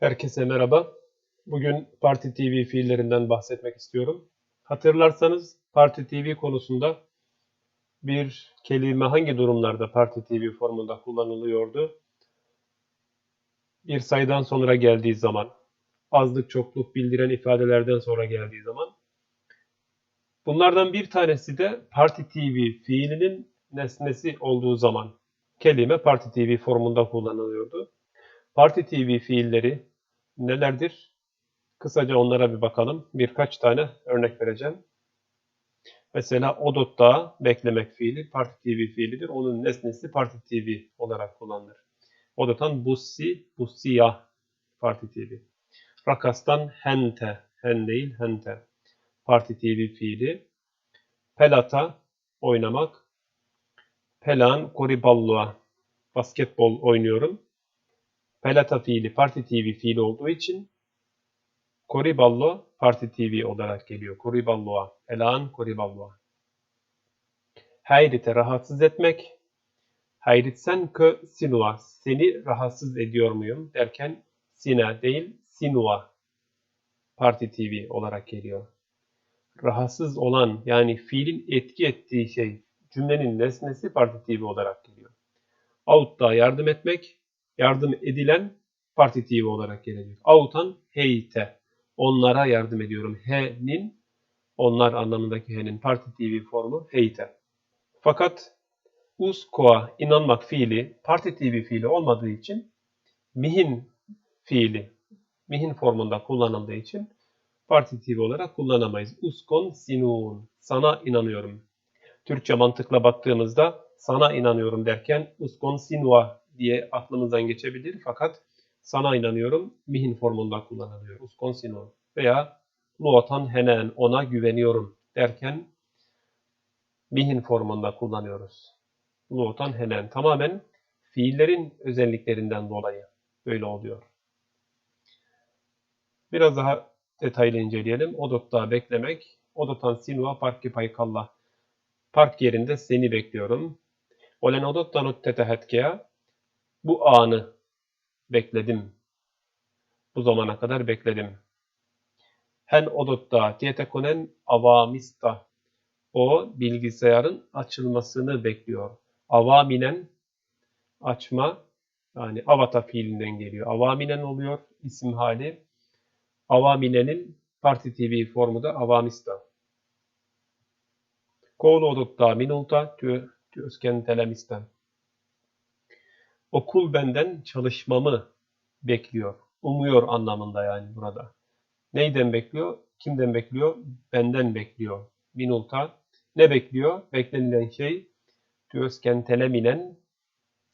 Herkese merhaba. Bugün Parti TV fiillerinden bahsetmek istiyorum. Hatırlarsanız Parti TV konusunda bir kelime hangi durumlarda Parti TV formunda kullanılıyordu? Bir sayıdan sonra geldiği zaman, azlık çokluk bildiren ifadelerden sonra geldiği zaman. Bunlardan bir tanesi de Parti TV fiilinin nesnesi olduğu zaman kelime Parti TV formunda kullanılıyordu. Parti TV fiilleri nelerdir? Kısaca onlara bir bakalım. Birkaç tane örnek vereceğim. Mesela odotta beklemek fiili Parti TV fiilidir. Onun nesnesi Parti TV olarak kullanılır. Odotan bussi, bussiyah Parti TV. Rakastan hente, hen değil hente. Parti TV fiili. Pelata, oynamak. Pelan, koriballua, basketbol oynuyorum. Pelata fiili Parti TV fiili olduğu için Koriballo Parti TV olarak geliyor. Koriballo'a. Pelan Koriballo'a. Hayrit'e rahatsız etmek. Hayritsen kö sinua. Seni rahatsız ediyor muyum derken sina değil sinua Parti TV olarak geliyor. Rahatsız olan yani fiilin etki ettiği şey cümlenin nesnesi Parti TV olarak geliyor. Out'ta yardım etmek yardım edilen Parti TV olarak gelecek. Avutan heyte. Onlara yardım ediyorum. He'nin onlar anlamındaki he'nin Parti TV formu heyte. Fakat uskoa inanmak fiili Parti TV fiili olmadığı için mihin fiili mihin formunda kullanıldığı için Parti TV olarak kullanamayız. Uskon sinun. Sana inanıyorum. Türkçe mantıkla baktığımızda sana inanıyorum derken uskon sinua diye aklımızdan geçebilir. Fakat sana inanıyorum mihin formunda kullanılıyor. Uskon sinun. Veya luotan henen ona güveniyorum derken mihin formunda kullanıyoruz. Luotan henen tamamen fiillerin özelliklerinden dolayı böyle oluyor. Biraz daha detaylı inceleyelim. Odotta beklemek. Odotan sinua parki paykalla. Park yerinde seni bekliyorum. Olen odottanut tetehetkea. Bu anı bekledim. Bu zamana kadar bekledim. Hen odotta tietekonen avamista. O bilgisayarın açılmasını bekliyor. Avaminen açma yani avata fiilinden geliyor. Avaminen oluyor isim hali. Avamine'nin Parti TV formu da avamista. Koulu odutta minulta tü, työskentelemisten. Okul benden çalışmamı bekliyor. Umuyor anlamında yani burada. Neyden bekliyor? Kimden bekliyor? Benden bekliyor. Minulta. Ne bekliyor? Beklenilen şey työskenteleminen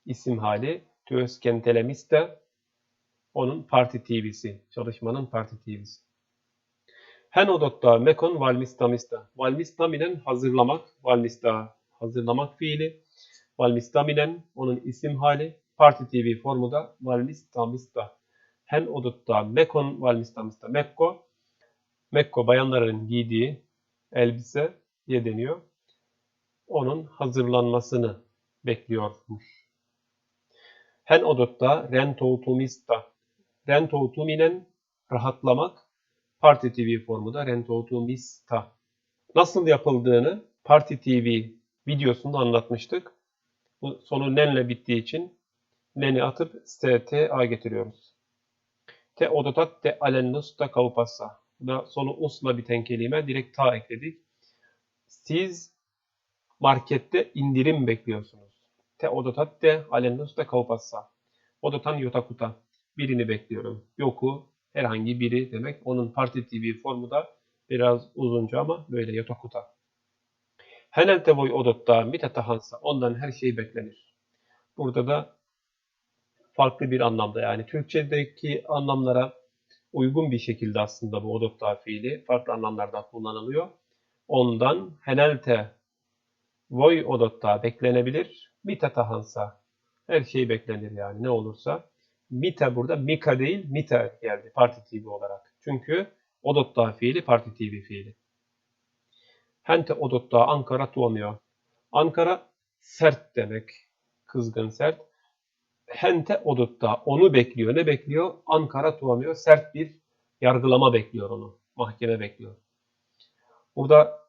isim hali. Työskentelemiste onun Parti TV'si. Çalışmanın Parti TV'si. Hen odotta mekon valmistamista. Valmistaminen hazırlamak. Valmista hazırlamak fiili. Valmistaminen onun isim hali. Parti TV formu da valmistamista. Hen odotta mekon valmistamista. Mekko. Mekko bayanların giydiği elbise diye deniyor. Onun hazırlanmasını bekliyormuş. Hen odotta rentoutumista. Rentoutuminen rahatlamak. Parti TV formu da rentoutumista. Nasıl yapıldığını Parti TV videosunda anlatmıştık. Bu sonu nenle bittiği için neni atıp sta getiriyoruz. Te odotat te alennus da kaupassa. Bu da sonu usla biten kelime. Direkt ta ekledik. Siz markette indirim bekliyorsunuz. Te odotat te alennus da kaupassa. Odotan yotakuta. Birini bekliyorum. Yoku herhangi biri demek. Onun Parti TV formu da biraz uzunca ama böyle yotakuta. Henel tevoy odotta mitetahansa. Ondan her şey beklenir. Burada da farklı bir anlamda yani Türkçedeki anlamlara uygun bir şekilde aslında bu odotta fiili farklı anlamlarda kullanılıyor. Ondan henelte voy odotta beklenebilir. Mitetahansa her şey beklenir yani ne olursa. Mita burada Mika değil Mita geldi Parti TV olarak. Çünkü odotta fiili Parti TV fiili. Hente odotta Ankara tuomio. Ankara sert demek. Kızgın sert. Hente odutta. Onu bekliyor. Ne bekliyor? Ankara tuamıyor. Sert bir yargılama bekliyor onu. Mahkeme bekliyor. Burada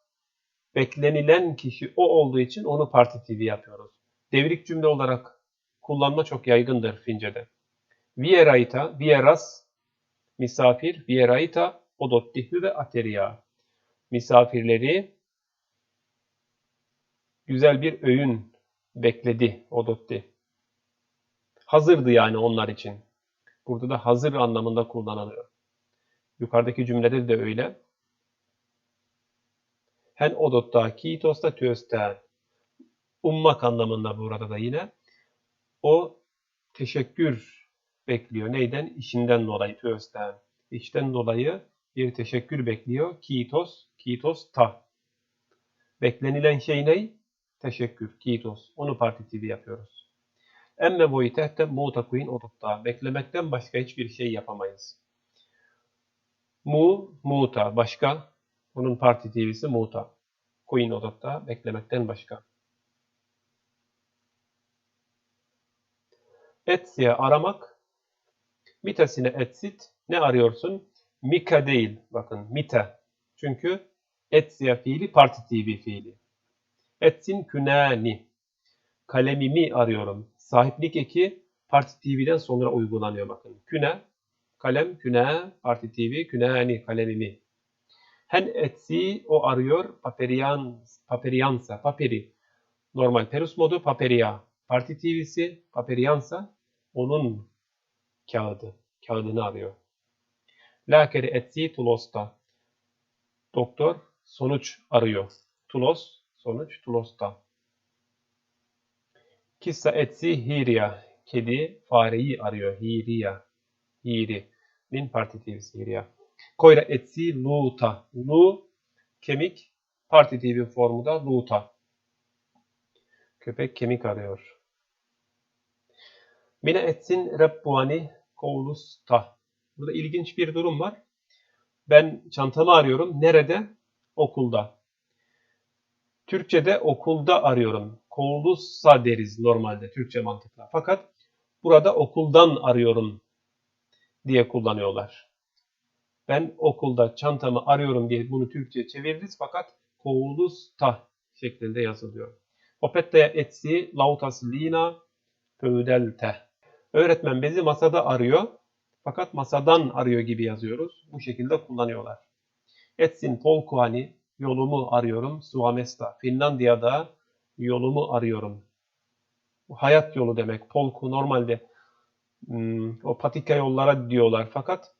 beklenilen kişi o olduğu için onu partitif yapıyoruz. Devrik cümle olarak kullanma çok yaygındır Fince'de. Vieraita, vieras, misafir, vieraita, odottihü ve ateria. Misafirleri güzel bir öğün bekledi odotti. Hazırdı yani onlar için. Burada da hazır anlamında kullanılıyor. Yukarıdaki cümlede de öyle. Hen odotta kiitosta työstään. Ummak anlamında burada da yine. O teşekkür bekliyor. Neyden? İşinden dolayı työstään. İşten dolayı bir teşekkür bekliyor. Kiitos, kiitos ta. Beklenilen şey ne? Teşekkür, kiitos. Onu partitivi yapıyoruz. Emme voi tehte muuta kuin odottaa. Beklemekten başka hiçbir şey yapamayız. Mu, muuta. Başka. Onun partitivisi muuta. Kuin odottaa. Beklemekten başka. Etsiye aramak. Mitesine etsit. Ne arıyorsun? Mika değil. Bakın mite. Çünkü etsiye fiili partitivi fiili. Etsin künani. Kalemimi arıyorum. Sahiplik eki partitividen sonra uygulanıyor bakın. Küne, kalem, küne, partitivi, künani, kalemimi. Hen etsi o arıyor, paperian, paperiansa, paperi. Normal perus modu paperia. Partitivisi paperiansa onun kağıdı, kağıdını arıyor. Lakeri etsi tulosta. Doktor sonuç arıyor. Tulos, sonuç, tulosta. Kissa etsi hiria. Kedi fareyi arıyor. Hiria. Hiri'nin partitivisi hiria. Koyra etsi luta. Lu kemik partitivi formu da luta. Köpek kemik arıyor. Mine etsin reppuani koulusta. Burada ilginç bir durum var. Ben çantamı arıyorum. Nerede? Okulda. Türkçe'de okulda arıyorum. Koulussa deriz normalde Türkçe mantıkla. Fakat burada okuldan arıyorum diye kullanıyorlar. Ben okulda çantamı arıyorum diye bunu Türkçe çeviririz fakat koulusta şeklinde yazılıyor. Opettaya etsi lautas lina pödelte. Öğretmen bizi masada arıyor fakat masadan arıyor gibi yazıyoruz. Bu şekilde kullanıyorlar. Etsin polkuani yolumu arıyorum. Suomesta. Finlandiya'da yolumu arıyorum. Bu hayat yolu demek. Polku normalde hmm, o patika yollara diyorlar fakat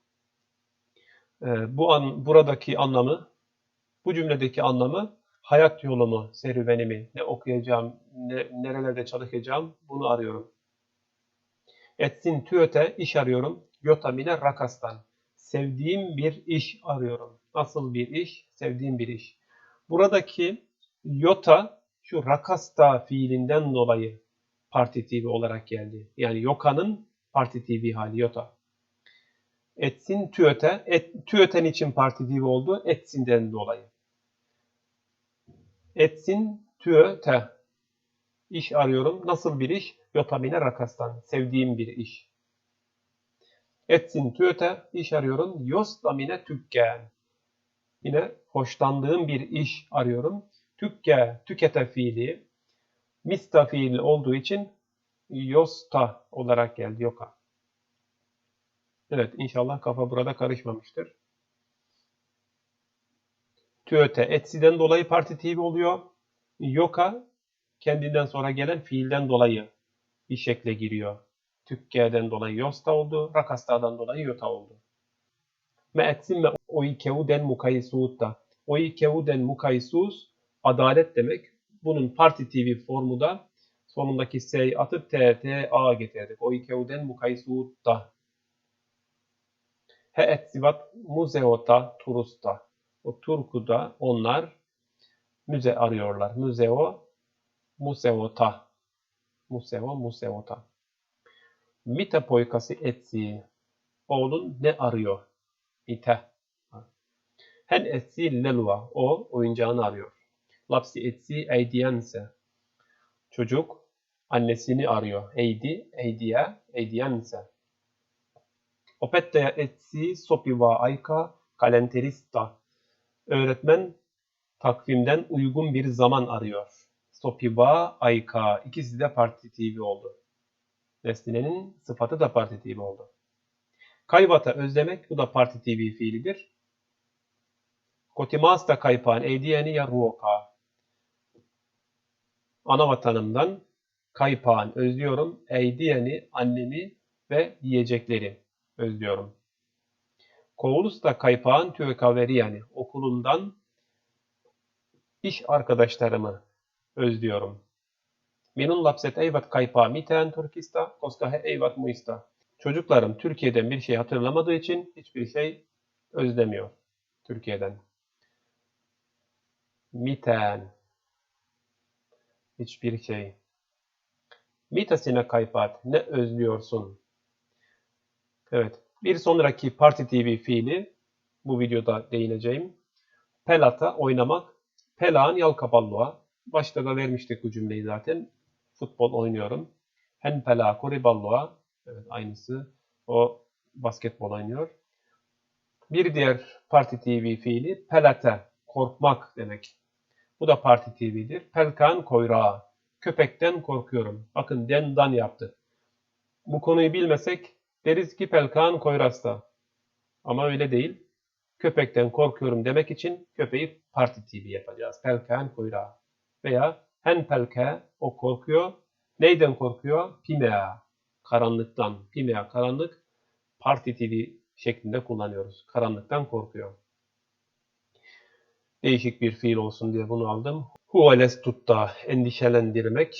e, bu an buradaki anlamı bu cümledeki anlamı hayat yolumu, serüvenimi, ne okuyacağım, ne, nerelerde çalışacağım bunu arıyorum. Etsin tüöte iş arıyorum. Yotamine rakastan. Sevdiğim bir iş arıyorum. Nasıl bir iş? Sevdiğim bir iş. Buradaki yota şu rakasta fiilinden dolayı partitivi olarak geldi. Yani yoka'nın partitivi hali yota. Etsin tüöte. Et, tüöten için partitivi oldu. Etsinden dolayı. Etsin tüöte. İş arıyorum. Nasıl bir iş? Yotamine rakastan. Sevdiğim bir iş. Etsin tüöte. iş arıyorum. Yostamine tükken. Yine hoşlandığım bir iş arıyorum. Tükke, tükete fiili. Mista fiili olduğu için yosta olarak geldi yoka. Evet inşallah kafa burada karışmamıştır. Tüöte etsiden dolayı partitif oluyor. Yoka kendinden sonra gelen fiilden dolayı bir şekle giriyor. Tükke'den dolayı yosta oldu. Rakasta'dan dolayı yota oldu. Me etsin me oikeuden mukaisuutta. Oikeuden mukaisus adalet demek. Bunun partitivi formu da sonundaki s'yi atıp t, t, a getirdik. Oikeuden mukaisuutta. He etsivat muzeota turusta. O Turku'da onlar müze arıyorlar. Museo, museota. Museo, museota. Mitä poikasi etsii? Oğlun ne arıyor? Ite. Hen etsi lelua. O oyuncağını arıyor. Lapsi etsi eydiyense. Çocuk Annesini arıyor. Eydi, eydiye, eydiyense. Opetteja etsii sopivaa aikaa kalenterista. Öğretmen takvimden uygun bir zaman arıyor. Sopivaa aikaa. İkisi de partitivi oldu. Nesnenin sıfatı da partitivi oldu. Kayvata özlemek bu da partitivi fiilidir. Kotimasta kaypaan eydiyeni ya ruokaa. Ana vatanımdan kaypaan özlüyorum. Eydiyeni annemi ve yiyecekleri özlüyorum. Koulusta kaypağın tüvekaveri yani okulumdan iş arkadaşlarımı özlüyorum. Minun lapset eyvat kaypağı miten Türkista, koska he eyvat muista. Çocuklarım Türkiye'den bir şey hatırlamadığı için hiçbir şey özlemiyor Türkiye'den. Miten. Hiçbir şey. Mitasine kaypat. Ne özlüyorsun? Evet. Bir sonraki Parti TV fiili bu videoda değineceğim. Pelata oynamak. Pelaan yalkapalloğa. Başta da vermiştik bu cümleyi zaten. Futbol oynuyorum. Hen pelaa koriballoğa. Evet aynısı. O basketbol oynuyor. Bir diğer Parti TV fiili pelate. Korkmak demek. Bu da Parti TV'dir. Pelkan koyrağı. Köpekten korkuyorum. Bakın den dan yaptı. Bu konuyu bilmesek deriz ki pelkan koyrasta. Ama öyle değil. Köpekten korkuyorum demek için köpeği Parti TV yapacağız. Pelkan koyrağı. Veya hen pelke o korkuyor. Neyden korkuyor? Pimea. Karanlıktan. Pimea karanlık. Parti TV şeklinde kullanıyoruz. Karanlıktan korkuyor. Değişik bir fiil olsun diye bunu aldım. Huales tutta endişelendirmek.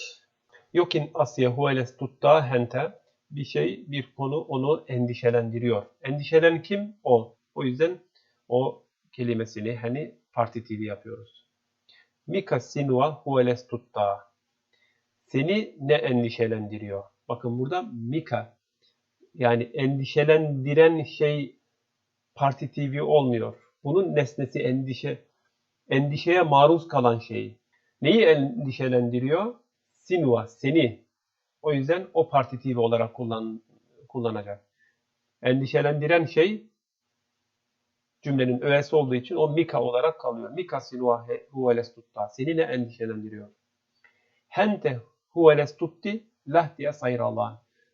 Yokin asya huales tutta hente bir şey, bir konu onu endişelendiriyor. Endişelen kim? O. O yüzden o kelimesini hani partitif yapıyoruz. Mika sinua huales tutta. Seni ne endişelendiriyor? Bakın burada mika yani endişelendiren şey partitivi olmuyor. Bunun nesnesi endişe endişeye maruz kalan şey. Neyi endişelendiriyor? Sinua, seni. O yüzden o partitif olarak kullan, kullanacak. Endişelendiren şey cümlenin öğesi olduğu için o mika olarak kalıyor. Mika sinua huveles tutta. Seni ne endişelendiriyor? Hente huveles tutti lah diye.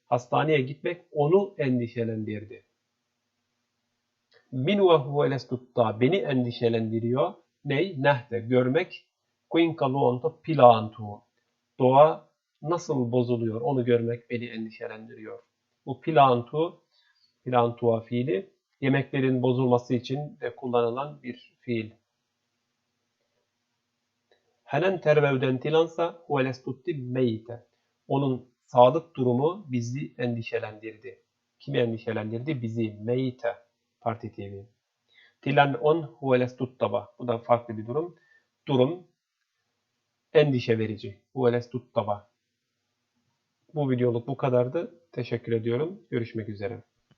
Hastaneye gitmek onu endişelendirdi. Minua huveles tutta. Beni endişelendiriyor. Ney? Nehte. Görmek. Kuinka luonto pilaantuu. Doğa nasıl bozuluyor onu görmek beni endişelendiriyor. Bu pilaantu, pilaantua fiili yemeklerin bozulması için de kullanılan bir fiil. Henen tervevden tilansa huveles tutti meyte. Onun sağlık durumu bizi endişelendirdi. Kimi endişelendirdi? Bizi. Meyte. Partitivi. Tilan on huveles tuttaba. Bu da farklı bir durum. Durum endişe verici. Huveles tuttaba. Bu videoluk bu kadardı. Teşekkür ediyorum. Görüşmek üzere.